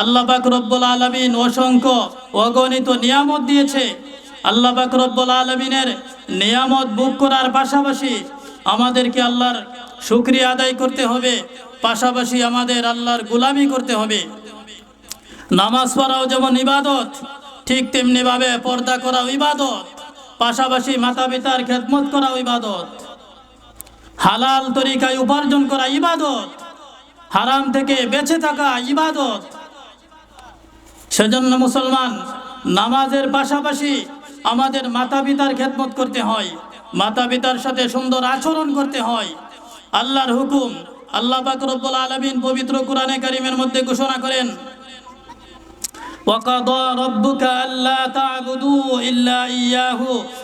আল্লাহ পাক রব্বুল আলমিন অসংখ্য অগণিত নিয়ামত দিয়েছে। আল্লাহ পাক রব্বুল আলমিনের নিয়ামত বুক করার পাশাপাশি আমাদেরকে আল্লাহর শুক্রিয়া আদায় করতে হবে। পাশাপাশি আমাদের আল্লাহর গুলামি করতে হবে। নামাজ পড়াও যেমন ইবাদত, ঠিক তেমনিভাবে পর্দা করাও ইবাদত। পাশাপাশি মাতা পিতার খেদমত করাও ইবাদত। হালাল তরিকায় উপার্জন করা ইবাদত। হারাম থেকে বেঁচে থাকা ইবাদত। সেজন্য মুসলমান নামাজের পাশাপাশি আমাদের মাতা পিতার খেদমত করতে হয় মাতা পিতার সাথে সুন্দর আচরণ করতে হয় আল্লাহর হুকুম আল্লাহ পাক রব্বুল আলামিন পবিত্র কোরআনে কারিমের মধ্যে ঘোষণা করেন وقضى ربك ألا تعبدوا إلا إياه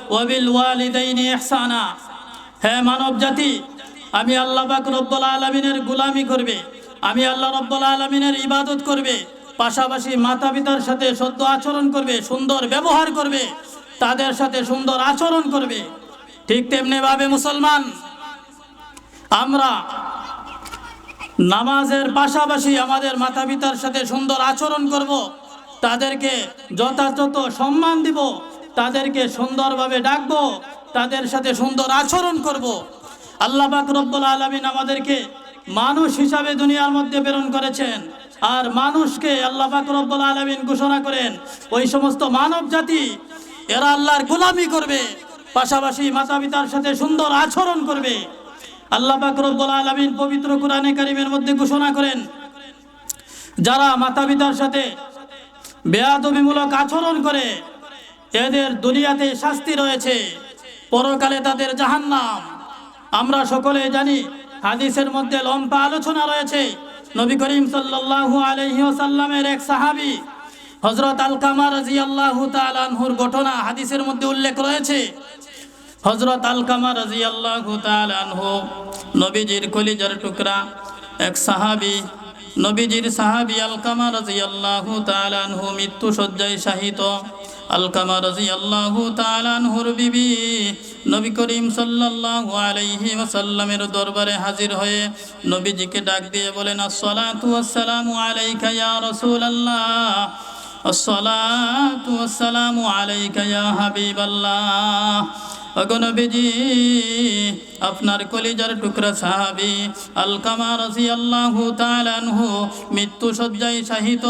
وبالوالدين إحسانا হে মানব জাতি আমি আল্লাহ পাক রব্বুল আলমিনের গুলামি করবে আমি আল্লাহ রব্বুল আলমিনের ইবাদত করবে পাশাপাশি মাতা পিতার সাথে সদ্য আচরণ করবে, সুন্দর ব্যবহার করবে, তাদের সাথে সুন্দর আচরণ করবে। ঠিক তেমনিভাবে মুসলমান, আমরা নামাজের পাশাপাশি আমাদের মাতা পিতার সাথে সুন্দর আচরণ করব, তাদেরকে যথাযথ সম্মান দিব, তাদেরকে সুন্দরভাবে ডাকবো, তাদের সাথে সুন্দর আচরণ করব। আল্লাহ পাক রব্বুল আলমিন আমাদেরকে মানুষ হিসাবে দুনিয়ার মধ্যে প্রেরণ করেছেন। আর মানুষকে আল্লাহ পাক রব্বুল আলমিন ঘোষণা করেন, ওই সমস্ত মানব জাতি, এরা আল্লাহর গোলামি করবে, পাশাপাশি মাতা পিতার সাথে সুন্দর আচরণ করবে। আল্লাহ পাক রব্বুল আলামিন পবিত্র কোরআনে কারিমের মধ্যে ঘোষণা করেন, যারা মাতা পিতার সাথে বেয়াদবিমূলক আচরণ করে, এদের দুনিয়াতে শাস্তি রয়েছে, পরকালে তাদের জাহান্নাম। আমরা সকলে জানি, হাদিসের মধ্যে লম্বা আলোচনা রয়েছে নবী করিম সাল্লাল্লাহু আলাইহি ওয়াসাল্লামের এক সাহাবী, হযরত আলকামা রাদিয়াল্লাহু তাআলা আনহুর ঘটনা হাদিসের মধ্যে উল্লেখ রয়েছে। হজরত আলকামা রাজি আল্লাহ আনহু নবীজির কলিজার টুকরা, এক সাহাবি, নবীজির সাহাবি আলকামা রাজি আল্লাহ আনহু মৃত্যু শয্যায় শাহিত। আলকামা রাজি আল্লাহ আনহুর বিবি নবী করিম সাল্লাল্লাহু আলাইহি ওয়াসাল্লামের দরবারে হাজির হয়ে নবীজিকে ডাক দিয়ে বলেন ওয়াসসালামু আলাইকা ইয়া রাসূলুল্লাহ, আসসালাতু ওয়াসসালামু আলাইকা ইয়া হাবিবাল্লাহ। অগনবীজি আপনার কলিজার টুকরা সাহাবি আলকামা রাজি আল্লাহু তালানহু মৃত্যু সজ্জায় শাহিত,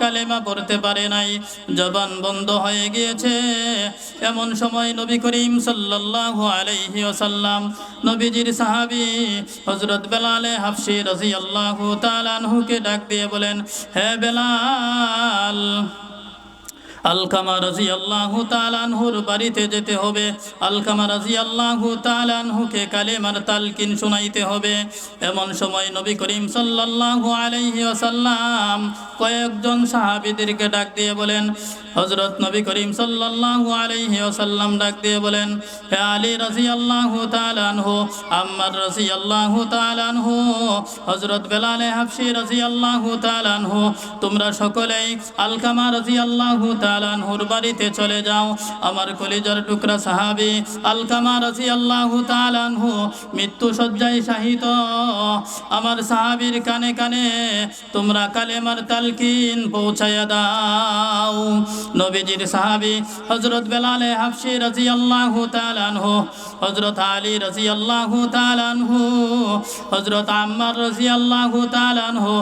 কালেমা পড়তে পারে নাই, জবান বন্ধ হয়ে গিয়েছে। এমন সময় নবী করিম সাল্লাল্লাহু আলাইহি ওসাল্লাম নবীজির সাহাবি হজরত বেলালে হাফসি রাজি আল্লাহু তালানহুকে ডাক দিয়ে বলেন, হে বেলাল আলকামা রাজি আল্লাহ তালানহুর বাড়িতে যেতে হবে। আলকামা রাজি আল্লাহ তালানহুকে কালেমার তালকিন শোনাইতে হবে। এমন সময় নবী করিম সাল্লাল্লাহু আলাইহি ওয়াসাল্লাম কয়েকজন সাহাবীদেরকে ডাক দিয়ে বলেন হজরত নবী করিম সাল্লাল্লাহু আলাইহি ওয়াসাল্লাম ডাক দিয়ে বলেন, হে আলী রাজি আল্লাহ তালানহু আম্মার রাজি আল্লাহ তালানহু হজরত বেলালে হাফসি রাজি আল্লাহ তালানহু তোমরা সকলেই আলকামা রাজি আল্লাহ তালানহুর বাড়িতে চলে যাও। আমার কলিজার টুকরা সাহাবি আলকামা রাজি আল্লাহ তালানহু মৃত্যু শয্যায় শাহিত। আমার সাহাবির কানে কানে তোমরা কালেমার তালকিন পৌঁছায়া দাও। নবীজির সাহাবি হজরত বেলালে হাফসি রাজি আল্লাহ তালানহু হজরত আলী রাজি আল্লাহ তালানহু হজরত আম্মার রাজি আল্লাহ তালানহু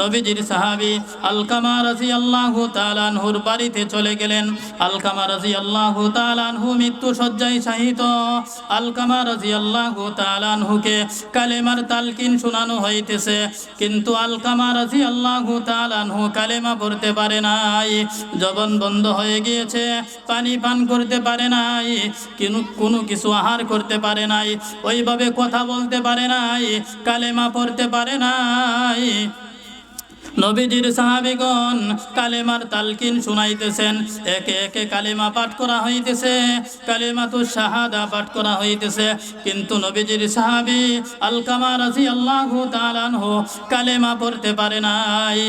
নবীজির সাহাবি আলকামা রাজি আল্লাহ তালানহুর বাড়িতে চলে গেলেন। আলকামা রাজি আল্লাহ তালানহু মৃত্যু শয্যায় শাহিত। আলকামা রাজি আল্লাহ তালানহুকে কালেমার তালকিন শোনানো হইতেছে। কিন্তু আলকামা রাজি আল্লাহ তালানহু কালেমা পড়তে পারে নাই। জবন বন্ধ হয়ে গিয়েছে, পানি পান করতে পারে নাই কিন্তু কোনো কিছু আহার করতে পারে নাই, ওইভাবে কথা বলতে পারে নাই, কালেমা পড়তে পারে নাই। নবীজির সাহাবিগণ কালেমার তালকিন শুনাইতেছেন। একে একে কালেমা পাঠ করা হইতেছে কালেমা তো শাহাদা পাঠ করা হইতেছে। কিন্তু নবীজির সাহাবি আলকামা রাজি আল্লাহ তালানহু কালেমা পড়তে পারে নাই।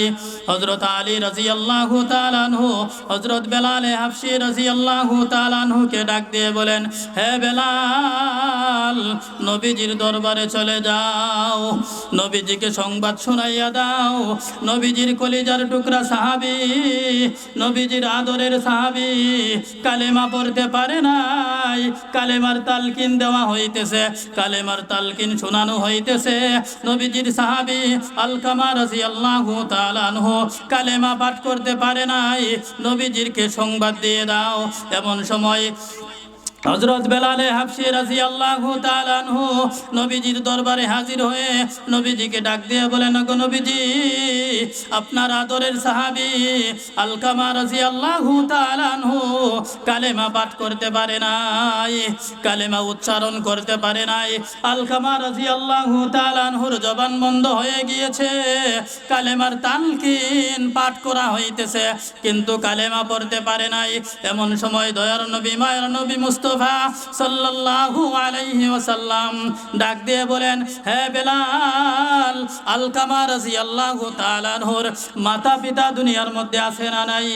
হজরত আলী রাজি আল্লাহ তালানহু হজরত বেলালে হাফসি রাজি আল্লাহ তালানহুকে ডাক দিয়ে বলেন, হে বেলাল, নবীজির দরবারে চলে যাও, নবীজিকে সংবাদ শোনাইয়া দাও নবীজির কলিজার টুকরা সাহাবি, নবীজির আদরের সাহাবি, কালেমা পড়তে পারে নাই। কালেমার তালকিন দেওয়া হইতেছে, কালেমার তালকিন শোনানো হইতেছে। নবীজির সাহাবি আলকামা রাজি আল্লাহ তালানহ কালেমা পাঠ করতে পারে নাই। নবীজিরকে সংবাদ দিয়ে দাও। এমন সময় হজরত বেলালে হাফসি রাজি আল্লাহ তালানহু নবীজির দরবারে হাজির হয়ে নবীজিকে ডাক দিয়ে বলেন গো নবীজি, আপনার আদরের সাহাবি আলকামা রাজি আল্লাহ তালানহু কালেমা পাঠ করতে পারে নাই, কালেমা উচ্চারণ করতে পারে নাই। আলকামা রাজি আল্লাহ তালানহুর জবান বন্ধ হয়ে গিয়েছে, কালেমার তালকিন পাঠ করা হইতেছে, কিন্তু কালেমা পড়তে পারে নাই। এমন সময় দয়ার নবী, মায়ের নবী মুস্তফা সাল্লাল্লাহু আলাইহি ওয়াসাল্লাম ডাক দিয়ে বলেন, হে বেলাল, আলকামা রাদিয়াল্লাহু তাআলা আনহুর মাতা পিতা দুনিয়ার মধ্যে আছে না নাই?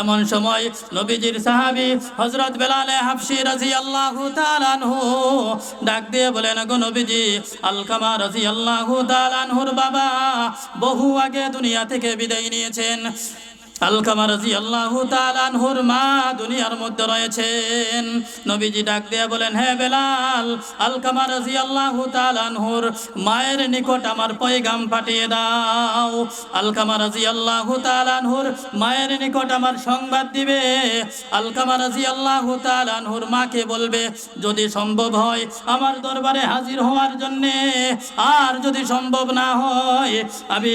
এমন সময় নবীজির সাহাবি হজরত বেলালে হাফসি রাজি আল্লাহ তালানহু ডাক দিয়ে বলেন, গো নবীজি, আলকামা রাজি আল্লাহ তালানহুর বাবা বহু আগে দুনিয়া থেকে বিদায় নিয়েছেন। মা মধ্যে রয়েছেন। নবীজি ডাক বলেন মায়ের নিকট আমার পয়গাম পাঠিয়ে দাও। আলকামা আল্লাহ তালানহুর মায়ের নিকট আমার সংবাদ দিবে। আলকামা আল্লাহ তালানহুর মাকে বলবে, যদি সম্ভব হয় আমার দরবারে হাজির হওয়ার জন্যে, আর যদি সম্ভব না হয়, আমি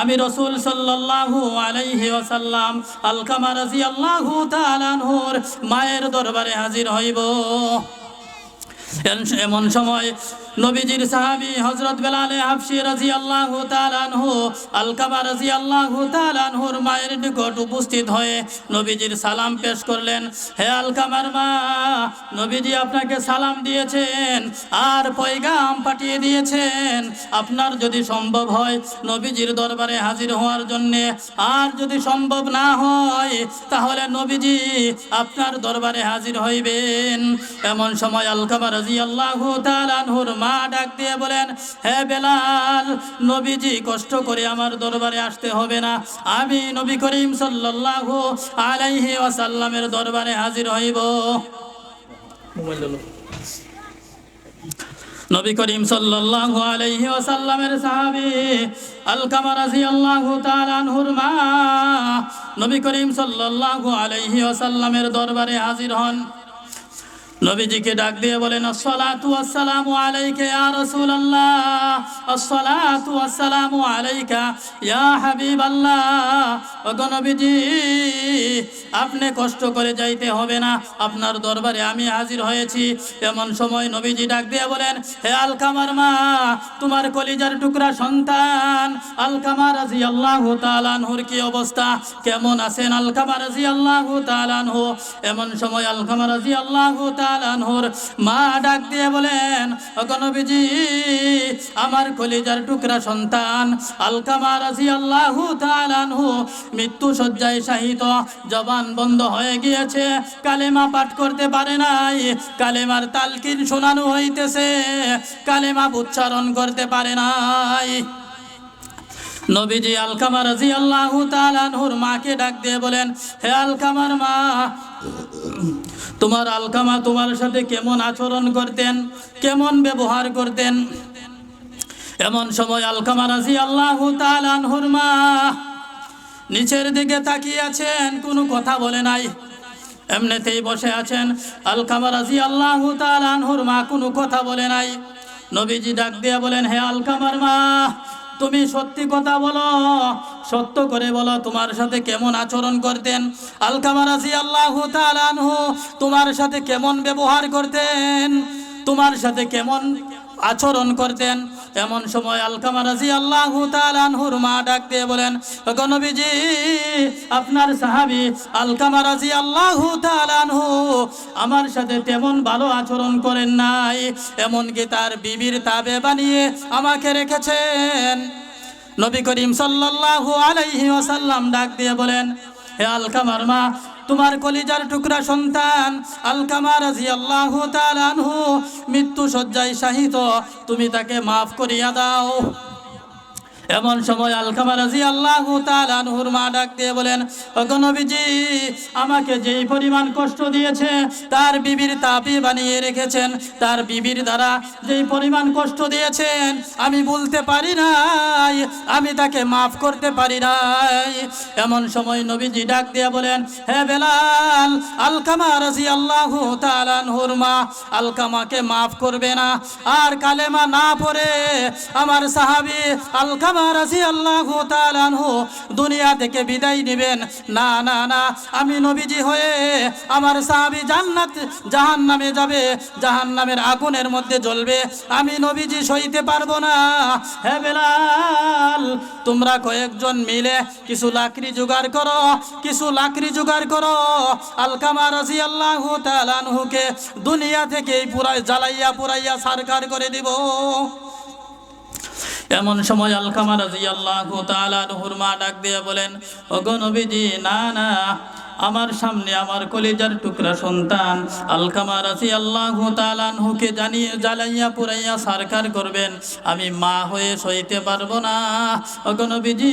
আমি রসুল সাল্লাল্লাহু আলাইহি ওয়াসাল্লাম আলকামা রাজি আল্লাহ তালানহুর মায়ের দরবারে হাজির হইব। এমন সময় নবীজির সাহাবী হজরত বেলালে হাফসি রাজি আল্লাহ তালানহু আলকামা রাজি আল্লাহ তালানহুর মায়ের নিকট উপস্থিত হয়ে নবীজির সালাম পেশ করলেন। হে আলকামার মা, নবীজি আপনাকে সালাম দিয়েছেন, আর পয়গাম পাঠিয়ে দিয়েছেন। আপনার যদি সম্ভব হয় নবীজির দরবারে হাজির হওয়ার জন্যে, আর যদি সম্ভব না হয়, তাহলে নবীজি আপনার দরবারে হাজির হইবেন। এমন সময় আলকামা রাজি আল্লাহ তালানহুর মা ডাক দিয়ে বলেন, হে বেলাল, নবীজি কষ্ট করে আমার দরবারে আসতে হবে না। আমি নবী করিম সাল্লাল্লাহু আলাইহি ওয়াসাল্লামের দরবারে হাজির হইব। নবী করিম সাল্লাল্লাহু আলাইহি ওয়াসাল্লামের সাহাবী আলকামা রাদিয়াল্লাহু তাআলা আনহুর মা নবী করিম সাল্লাল্লাহু আলাইহি ওয়াসাল্লামের দরবারে হাজির হন। নবীজিকে ডাক দিয়ে বলেন আসসালামু আসসালামু আলাইকা ইয়া নবীজি, আপনি কষ্ট করে যাইতে হবে না, আপনার দরবারে আমি হাজির হয়েছি। এমন সময় নবীজি ডাক দিয়ে বলেন, হে আলকামার মা, তোমার কলিজার টুকরা সন্তান, আলকামা রাদিয়াল্লাহু তাআলা আনহুর কি অবস্থা? কেমন আছেন আলকামা রাদিয়াল্লাহু তাআলা আনহু? এমন সময় আলকামা রাদিয়াল্লাহু তাআলা মা ডাক দিয়ে বলেন, ওগো নবীজি, আমার কলিজার টুকরা সন্তান আলকামা রাদিয়াল্লাহু তাআলা আনহু মৃত্যু শয্যায় শাহিত, জবান বন্ধ হয়ে গিয়েছে, কালেমা পাঠ করতে পারে নাই, কালেমার তালকিন শোনানো হইতেছে, কালেমা উচ্চারণ করতে পারে নাই। নবীজি আলকামা রাজি আল্লাহ তালানহুর মাকে ডাক দিয়ে বলেন, হে আলকামার মা তোমার আলকামা তোমার সাথে কেমন আচরণ করতেন? কেমন ব্যবহার করতেন? এমন সময় আলকামা রাজি আল্লাহ তালানহুর নিচের দিকে তাকিয়ে আছেন, কোনো কথা বলে নাই। এমনিতেই বসে আছেন। আলকামা রাজি আল্লাহ তালানহুর মা কোনো কথা বলে নাই। নবীজি ডাক দিয়ে বলেন, হে আলকামার মা তুমি সত্যি কথা বলো, সত্য করে বলো তোমার সাথে কেমন আচরণ করতেন? আলকামারাজি আল্লাহ তোমার সাথে কেমন ব্যবহার করতেন? তোমার সাথে কেমন আচরণ করতেন? এমন সময় আলকামা রাজি আল্লাহ তালানহুর মা ডাক দিয়ে বলেন গণবিজি আপনার সাহাবি আলকামা রাজি আল্লাহ তালানহু আমার সাথে তেমন ভালো আচরণ করেন নাই, এমনকি তার বিবির তাবে বানিয়ে আমাকে রেখেছেন। নবী করিম সাল্লাল্লাহু আলাইহি ওয়াসাল্লাম ডাক দিয়ে বলেন, হে আলকামার মা তোমার কলিজার টুকরা সন্তান আলকামা রাজি আল্লাহ মৃত্যু শয্যায় শাহিত, তুমি তাকে মাফ করিয়া দাও। এমন সময় আলকামা রাজি আল্লাহ তালানহুর মা ডাক দিয়ে বলেন নবীজি, আমাকে যেই পরিমাণ কষ্ট দিয়েছে, তার বিবির তাপি বানিয়ে রেখেছেন। তার বিবির দ্বারা যেই পরিমাণ কষ্ট দিয়েছেন, আমি বলতে পারি নাই, আমি তাকে মাফ করতে পারি নাই। এমন সময় নবীজি ডাক দিয়ে বলেন, হে বেলাল আলকামা রাজি আল্লাহ তালানহুর মা আলকামাকে মাফ করবে না। আর কালেমা না পড়ে আমার সাহাবি আলকামা রাজি আল্লাহ দুনিয়া থেকে বিদায় নেবেন। না না না, আমি নবীজি হয়ে আমার সাহাবি জান্নাত জাহান নামে যাবে জাহান নামের আগুনের মধ্যে জ্বলবে। আমি নবীজি সইতে পারব না। হে বেলাল, তোমরা কয়েকজন মিলে কিছু লাকড়ি জোগাড় করো, কিছু লাকড়ি জোগাড় করো। আলকামা রাজি আল্লাহ তালানহুকে দুনিয়া থেকে পুরাই জ্বালাইয়া পুরাইয়া সারকার করে দিব। এমন সময় আলকামা রাজি আল্লাহ তালানহুর মা ডাক দিয়ে বলেন, ওগো না না, আমার সামনে আমার কলিজার টুকরা সন্তান আলকামা রাজি আল্লাহ তালানহুকে জানিয়ে জ্বালাইয়া পুরাইয়া সারকার করবেন। আমি মা হয়ে সইতে পারব না। ওগো নবীজি,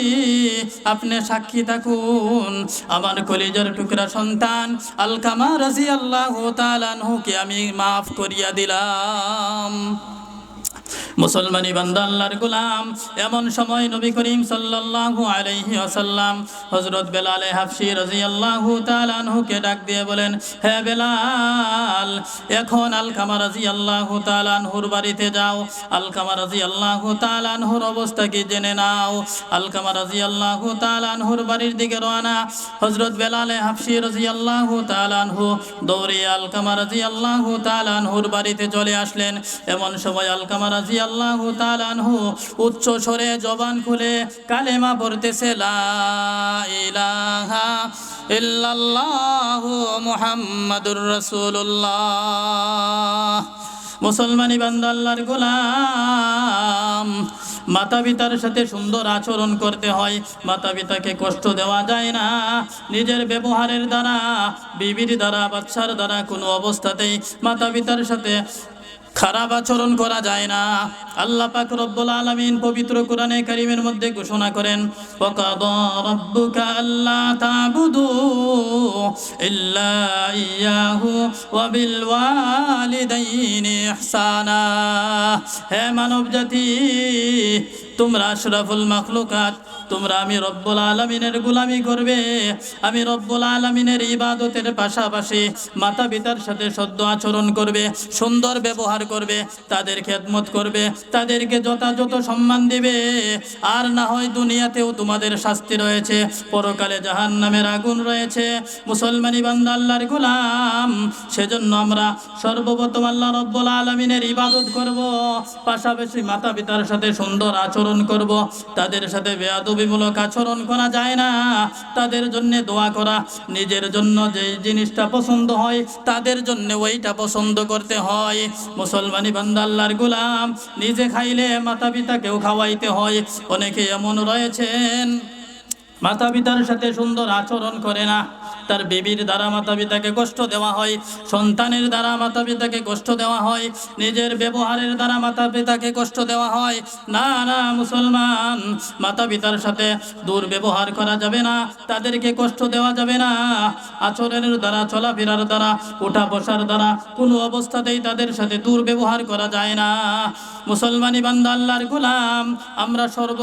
আপনি সাক্ষী থাকুন। আমার কলিজার টুকরা সন্তান আলকামা রাজি আল্লাহ তালানহুকে আমি মাফ করিয়া দিলাম। মুসলমানি বান্দা আল্লাহর গোলাম। এমন সময় নবী করিম সাল্লাল্লাহু আলাইহি ওয়াসাল্লাম হযরত বেলাল হাফসি রাদিয়াল্লাহু তাআলা আনহুকে ডাক দিয়ে বলেন, হে বেলাল, এখন আলকামা রাদিয়াল্লাহু তাআলা আনহুর বাড়িতে যাও। আলকামা রাদিয়াল্লাহু তাআলা আনহুর অবস্থা কি জেনে নাও। আলকামা রাদিয়াল্লাহু তাআলা আনহুর বাড়ির দিকে রওনা। হযরত বেলাল হাফসি রাদিয়াল্লাহু তাআলা আনহু দৌড়ে আলকামা রাদিয়াল্লাহু তাআলা আনহুর বাড়িতে চলে আসলেন। এমন সময় আলকামা উচ্চ স্বরে জবান খুলে কালেমা পড়তেছে মুহাম্মাদুর রাসূলুল্লাহ। মুসলমানি বান্দা আল্লাহর গোলাম মাতা পিতার সাথে সুন্দর আচরণ করতে হয়। মাতা পিতাকে কষ্ট দেওয়া যায় না। নিজের ব্যবহারের দ্বারা, বিবির দ্বারা, বাচ্চার দ্বারা কোনো অবস্থাতেই মাতা পিতার সাথে খারাপ আচরণ করা যায় না। আল্লাহ পাক রব্বুল আলামিন পবিত্র কোরআনে কারিমের মধ্যে ঘোষণা করেন আল্লা হে মানব জাতি তোমরা আশরাফুল মাখলুকাত, তোমরা আমি রব্বুল আলমিনের গুলামি করবে। আমি রব্বুল আলমিনের ইবাদতের পাশাপাশি মাতা পিতার সাথে সদ্য আচরণ করবে, সুন্দর ব্যবহার করবে, তাদের খেদমত করবে, তাদেরকে যথাযথ সম্মান দিবে। আর না হয় দুনিয়াতেও তোমাদের শাস্তি রয়েছে, পরকালে জাহান নামের আগুন রয়েছে। মুসলমানি বান্দা আল্লাহর গোলাম, সেজন্য আমরা সর্বপ্রথম আল্লাহ রব্বুল আলমিনের ইবাদত করব। পাশাপাশি মাতা পিতার সাথে সুন্দর আচরণ করব। তাদের সাথে বেয়াদবিমূলক আচরণ করা যায় না। তাদের জন্য দোয়া করা, নিজের জন্য যেই জিনিসটা পছন্দ হয়, তাদের জন্য ওইটা পছন্দ করতে হয়। মুসলমানি বান্দাল্লার গুলাম, নিজে খাইলে মাতা পিতাকেও খাওয়াইতে হয়। অনেকে এমন রয়েছেন মাতা পিতার সাথে সুন্দর আচরণ করে না। তার বেবির দ্বারা মাতা পিতাকে কষ্ট দেওয়া হয়, সন্তানের দ্বারা মাতা পিতাকে কষ্ট দেওয়া হয়, নিজের ব্যবহারের দ্বারা মাতা পিতাকে কষ্ট দেওয়া হয়। না না, মুসলমান মাতা পিতার সাথে দুর্ব্যবহার করা যাবে না, তাদেরকে কষ্ট দেওয়া যাবে না। আচরণের দ্বারা, চলাফেরার দ্বারা ওঠা বসার দ্বারা কোনো অবস্থাতেই তাদের সাথে দুর্ব্যবহার করা যায় না। মুসলমানি বান্দা, আল্লাহর গোলাম, আমরা সর্ব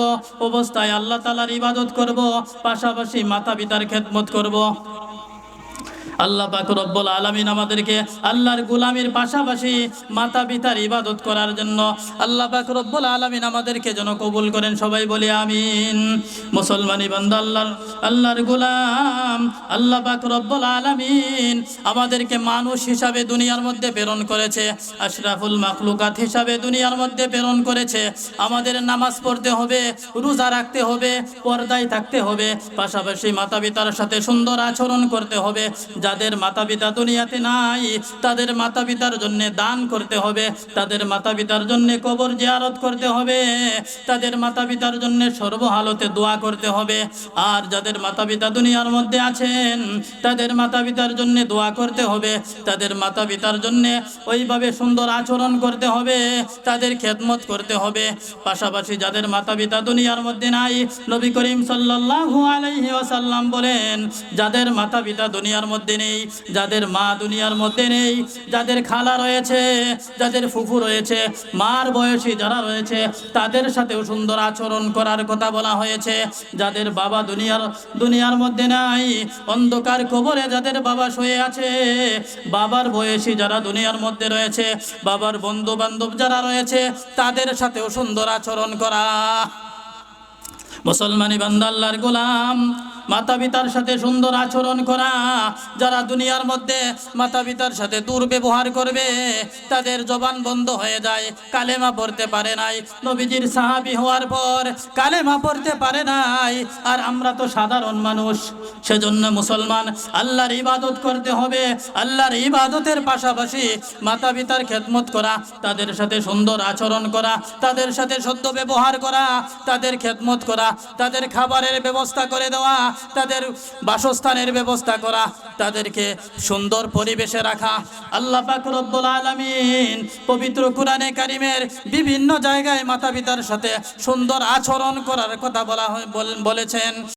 অবস্থায় আল্লাহ তালার ইবাদত করব, পাশাপাশি মাতা পিতার খেদমত করব। আল্লাহ পাক রব্বুল আলামিন আমাদেরকে আল্লাহর গোলামির পাশাপাশি মাতা পিতার ইবাদত করার জন্য আল্লাহ পাক রব্বুল আলামিন আমাদেরকে যেন কবুল করেন, সবাই বলি আমিন। মুসলমানি বান্দা, আল্লাহর আল্লাহর গোলাম, আল্লাহ পাক রব্বুল আলামিন আমাদেরকে মানুষ হিসাবে দুনিয়ার মধ্যে প্রেরণ করেছে, আশরাফুল মাখলুকাত হিসাবে দুনিয়ার মধ্যে প্রেরণ করেছে। আমাদের নামাজ পড়তে হবে, রোজা রাখতে হবে, পর্দায় থাকতে হবে, পাশাপাশি মাতা পিতার সাথে সুন্দর আচরণ করতে হবে। যাদের মাতা পিতা দুনিয়াতে নাই, তাদের মাতা পিতার জন্য দান করতে হবে, তাদের মাতা পিতার জন্য কবর জিয়ারত করতে হবে, তাদের মাতা পিতার জন্য সর্বহালতে দোয়া করতে হবে। আর যাদের মাতা পিতা দুনিয়ার মধ্যে আছেন, তাদের মাতা পিতার জন্য দোয়া করতে হবে, তাদের মাতা পিতার জন্য ওইভাবে সুন্দর আচরণ করতে হবে, তাদের খেদমত করতে হবে। পাশাপাশি যাদের মাতা পিতা দুনিয়ার মধ্যে নাই, নবী করিম আলাইহি ওয়াসাল্লাম বলেন, যাদের মাতা পিতা দুনিয়ার মধ্যে নেই, যাদের মা দুনিয়ার মধ্যে নেই, যাদের খালা রয়েছে, যাদের ফুফু রয়েছে, মার বয়সী যারা রয়েছে, তাদের সাথেও সুন্দর আচরণ করার কথা বলা হয়েছে। যাদের বাবা দুনিয়ার দুনিয়ার মধ্যে নাই, অন্ধকার কবরে যাদের বাবা শুয়ে আছে, বাবার বয়সী যারা দুনিয়ার মধ্যে রয়েছে, বাবার বন্ধু বান্ধব যারা রয়েছে, তাদের সাথেও সুন্দর আচরণ করা। মুসলমানি বান্দাল্লার গোলাম মাতা পিতার সাথে সুন্দর আচরণ করা, যারা দুনিয়ার মধ্যে মাতা পিতার সাথে দুর্ব্যবহার করবে, তাদের জবান বন্ধ হয়ে যায়, কালেমা পড়তে পারে নাই। নবীজির সাহাবি হওয়ার পর কালেমা পড়তে পারে নাই। আর আমরা তো সাধারণ মানুষ, সেজন্য মুসলমান, আল্লাহর ইবাদত করতে হবে। আল্লাহর ইবাদতের পাশাপাশি মাতা পিতার খেদমত করা, তাদের সাথে সুন্দর আচরণ করা, তাদের সাথে সদ্য ব্যবহার করা, তাদের খেদমত করা, তাদের খাবারের ব্যবস্থা করে দেওয়া তাদের বাসস্থানের ব্যবস্থা করা, তাদেরকে সুন্দর পরিবেশে রাখা। আল্লাহ রব্বুল আলামিন পবিত্র কোরআনে কারিমের বিভিন্ন জায়গায় মাতা পিতার সাথে সুন্দর আচরণ করার কথা বল- বলেছেন।